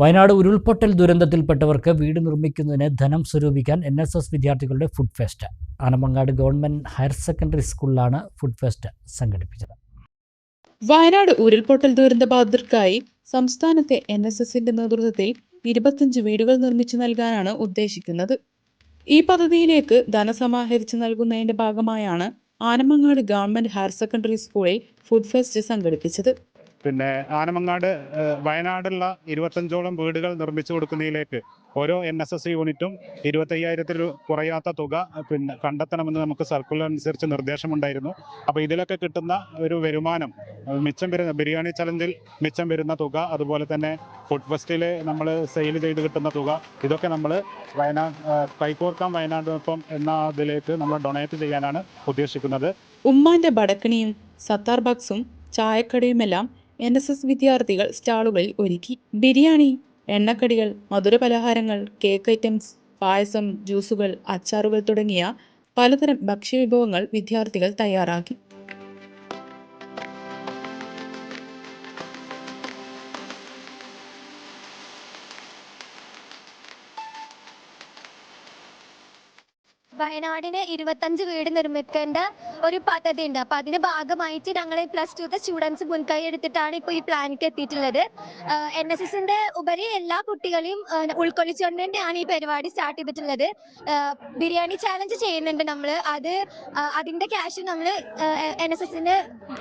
വയനാട് ഉരുൾപൊട്ടൽ ദുരന്തത്തിൽപ്പെട്ടവർക്ക് വീട് നിർമ്മിക്കുന്നതിന് ധനം സ്വരൂപിക്കാൻ എൻ എസ് എസ് വിദ്യാർത്ഥികളുടെ food fest Anamangad government higher secondary സ്കൂളിലാണ് ഫുഡ് ഫെസ്റ്റ് സംഘടിപ്പിച്ചത്. വയനാട് ഉരുൾപൊട്ടൽ ദുരന്തബാധിതർക്കായി സംസ്ഥാനത്തെ എൻ എസ് എസിന്റെ നേതൃത്വത്തിൽ ഇരുപത്തഞ്ച് വീടുകൾ നിർമ്മിച്ചു നൽകാനാണ് ഉദ്ദേശിക്കുന്നത്. ഈ പദ്ധതിയിലേക്ക് ധനസമാഹരിച്ച് നൽകുന്നതിന്റെ ഭാഗമായാണ് ആനമങ്ങാട് ഗവൺമെന്റ് ഹയർ സെക്കൻഡറി സ്കൂളിൽ ഫുഡ് ഫെസ്റ്റ് സംഘടിപ്പിച്ചത്. പിന്നെ ആനമങ്ങാട് വയനാടുള്ള ഇരുപത്തഞ്ചോളം വീടുകൾ നിർമ്മിച്ചു കൊടുക്കുന്നതിലേക്ക് ഓരോ എൻ എസ് എസ് യൂണിറ്റും ഇരുപത്തയ്യായിരത്തിൽ കുറയാത്ത തുക പിന്നെ കണ്ടെത്തണമെന്ന് നമുക്ക് സർക്കുലർ അനുസരിച്ച് നിർദ്ദേശമുണ്ടായിരുന്നു. അപ്പോൾ ഇതിലൊക്കെ കിട്ടുന്ന ഒരു വരുമാനം മിച്ചം വരുന്ന ബിരിയാണി ചലഞ്ചിൽ മിച്ചം വരുന്ന തുക അതുപോലെ തന്നെ ഫുഡ് ഫെസ്റ്റിൽ നമ്മൾ സെയിൽ ചെയ്ത് കിട്ടുന്ന തുക ഇതൊക്കെ നമ്മൾ വയനാട് കൈകോർക്കാം വയനാടിനൊപ്പം എന്ന അതിലേക്ക് നമ്മൾ ഡൊണേറ്റ് ചെയ്യാനാണ് ഉദ്ദേശിക്കുന്നത്. ഉമ്മാന്റെ ബടക്കണിയും സത്താർ ബക്സും ചായക്കടയുമെല്ലാം എൻ എസ് എസ് വിദ്യാർത്ഥികൾ സ്റ്റാളുകളിൽ ഒരുക്കി. ബിരിയാണി എണ്ണക്കടികൾ മധുരപലഹാരങ്ങൾ കേക്ക് ഐറ്റംസ് പായസം ജ്യൂസുകൾ അച്ചാറുകൾ തുടങ്ങിയ പലതരം ഭക്ഷ്യവിഭവങ്ങൾ വിദ്യാർത്ഥികൾ തയ്യാറാക്കി. വയനാടിന് ഇരുപത്തഞ്ച് വീട് നിർമ്മിക്കേണ്ട ഒരു പദ്ധതി ഉണ്ട് അപ്പൊ അതിന്റെ ഭാഗമായിട്ട് ഞങ്ങൾ പ്ലസ് ടുത്തെ സ്റ്റുഡൻസ് മുൻകൈ എടുത്തിട്ടാണ് ഇപ്പൊ ഈ പ്ലാനിക്ക് എത്തിയിട്ടുള്ളത്. എൻ എസ് എസിന്റെ ഉപരി എല്ലാ കുട്ടികളെയും ഉൾക്കൊള്ളിച്ചുകൊണ്ട് തന്നെയാണ് ഈ പരിപാടി സ്റ്റാർട്ട് ചെയ്തിട്ടുള്ളത്. ബിരിയാണി ചാലഞ്ച് ചെയ്യുന്നുണ്ട് നമ്മൾ അത് അതിന്റെ ക്യാഷ് നമ്മൾ എൻ എസ് എസിന്റെ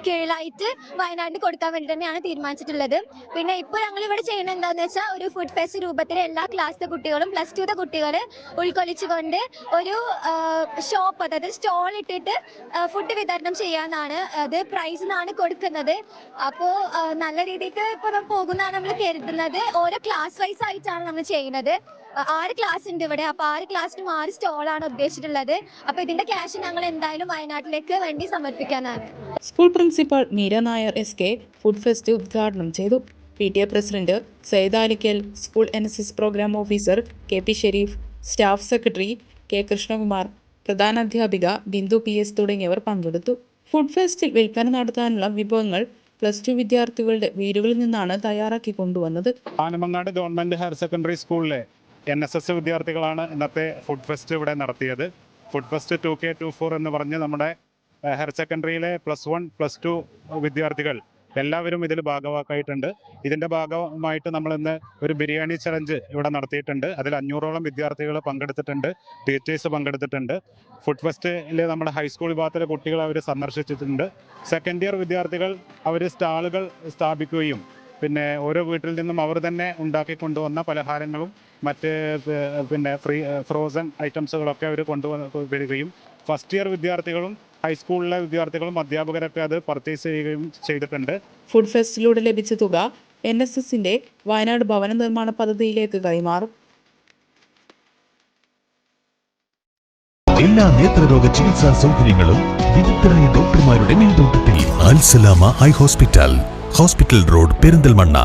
കീഴിലായിട്ട് വയനാടിന് കൊടുക്കാൻ വേണ്ടി തന്നെയാണ് തീരുമാനിച്ചിട്ടുള്ളത്. പിന്നെ ഇപ്പൊ ഞങ്ങൾ ഇവിടെ ചെയ്യുന്നത് എന്താന്ന് വെച്ചാൽ ഒരു ഫുഡ് ഫെസ്റ്റ് രൂപത്തിൽ എല്ലാ ക്ലാസ്സിലെ കുട്ടികളും പ്ലസ് ടുത്തെ കുട്ടികൾ ഉൾക്കൊള്ളിച്ചുകൊണ്ട് ഒരു ഷോപ്പ് അതായത് സ്റ്റോൾ ഇട്ടിട്ട് ഫുഡ് വിതരണം ചെയ്യാനാണ് അത് പ്രൈസിനാണ് കൊടുക്കുന്നത്. അപ്പോൾ നല്ല രീതിക്ക് ഇപ്പൊ പോകുന്നതാണ് നമ്മൾ കരുതുന്നത്. ഓരോ ക്ലാസ് വൈസ് ആയിട്ടാണ് നമ്മൾ ചെയ്യുന്നത്. ആറ് ക്ലാസ് ഉണ്ട് ഇവിടെ. അപ്പൊ ആറ് ക്ലാസ്സിനും ആറ് സ്റ്റോളാണ് ഉദ്ദേശിച്ചിട്ടുള്ളത്. അപ്പൊ ഇതിന്റെ ക്യാഷ് ഞങ്ങൾ എന്തായാലും വയനാട്ടിലേക്ക് വേണ്ടി സമർപ്പിക്കാനാണ്. School principal Meera Nair S K food fest ഉദ്ഘാടനം ചെയ്തു. P T A president Sayyid Alikkal school N S S programme officer K P Shareef staff secretary K. Krishnakumar പ്രധാനാധ്യാപിക Bindu P. S. തുടങ്ങിയവർ പങ്കെടുത്തു. ഫുഡ് ഫെസ്റ്റിൽ വിൽപ്പന നടത്താനുള്ള വിഭവങ്ങൾ പ്ലസ് ടു വിദ്യാർത്ഥികളുടെ വീടുകളിൽ നിന്നാണ് തയ്യാറാക്കി കൊണ്ടുവന്നത്. ആനമങ്ങാട് ഗവൺമെന്റ് ഹയർ സെക്കൻഡറി സ്കൂളിലെ എൻ എസ് എസ് വിദ്യാർത്ഥികളാണ് ഇന്നത്തെ ഫുഡ് ഫെസ്റ്റ് ഇവിടെ നടത്തിയത്. Food fest two K two four എന്ന് പറഞ്ഞ് നമ്മുടെ ഹയർ സെക്കൻഡറിയിലെ പ്ലസ് വൺ പ്ലസ് ടു വിദ്യാർത്ഥികൾ എല്ലാവരും ഇതിൽ ഭാഗവാക്കായിട്ടുണ്ട്. ഇതിന്റെ ഭാഗമായിട്ട് നമ്മൾ ഇന്ന് ഒരു ബിരിയാണി ചലഞ്ച് ഇവിടെ നടത്തിയിട്ടുണ്ട്. അതിൽ അഞ്ഞൂറോളം വിദ്യാർത്ഥികൾ പങ്കെടുത്തിട്ടുണ്ട്. ടീച്ചേഴ്സ് പങ്കെടുത്തിട്ടുണ്ട്. ഫുഡ് ഫെസ്റ്റിൽ നമ്മുടെ ഹൈസ്കൂൾ വിഭാഗത്തിലെ കുട്ടികൾ അവർ സന്ദർശിച്ചിട്ടുണ്ട്. സെക്കൻഡ് ഇയർ വിദ്യാർത്ഥികൾ അവർ സ്റ്റാളുകൾ സ്ഥാപിക്കുകയും പിന്നെ ഓരോ വീട്ടിൽ നിന്നും അവർ തന്നെ ഉണ്ടാക്കി കൊണ്ടുവന്ന പലഹാരങ്ങളും മറ്റ് പിന്നെ ഫ്രീ ഫ്രോസൺ ഐറ്റംസുകളൊക്കെ അവർ കൊണ്ടുവന്ന് വരികയും ഫസ്റ്റ് ഇയർ വിദ്യാർത്ഥികളും ഹൈസ്കൂളിലെ വിദ്യാർത്ഥികളും അധ്യാപകരൊക്കെ അത് പർച്ചേസ് ചെയ്യുകയും ചെയ്തിട്ടുണ്ട്. ഫുഡ് ഫെസ്റ്റിലൂടെ ലഭിച്ച തുക എൻ എസ് എസിന്റെ വയനാട് ഭവന നിർമ്മാണ പദ്ധതിയിലേക്ക് കൈമാറും. എല്ലാ നേത്രരോഗ ചികിത്സാ സൗകര്യങ്ങളും വിദഗ്ധരായ ഡോക്ടർമാരുടെ മേൽനോട്ടത്തിൽ Alsalama eye hospital. Hospital road Perinthalmanna.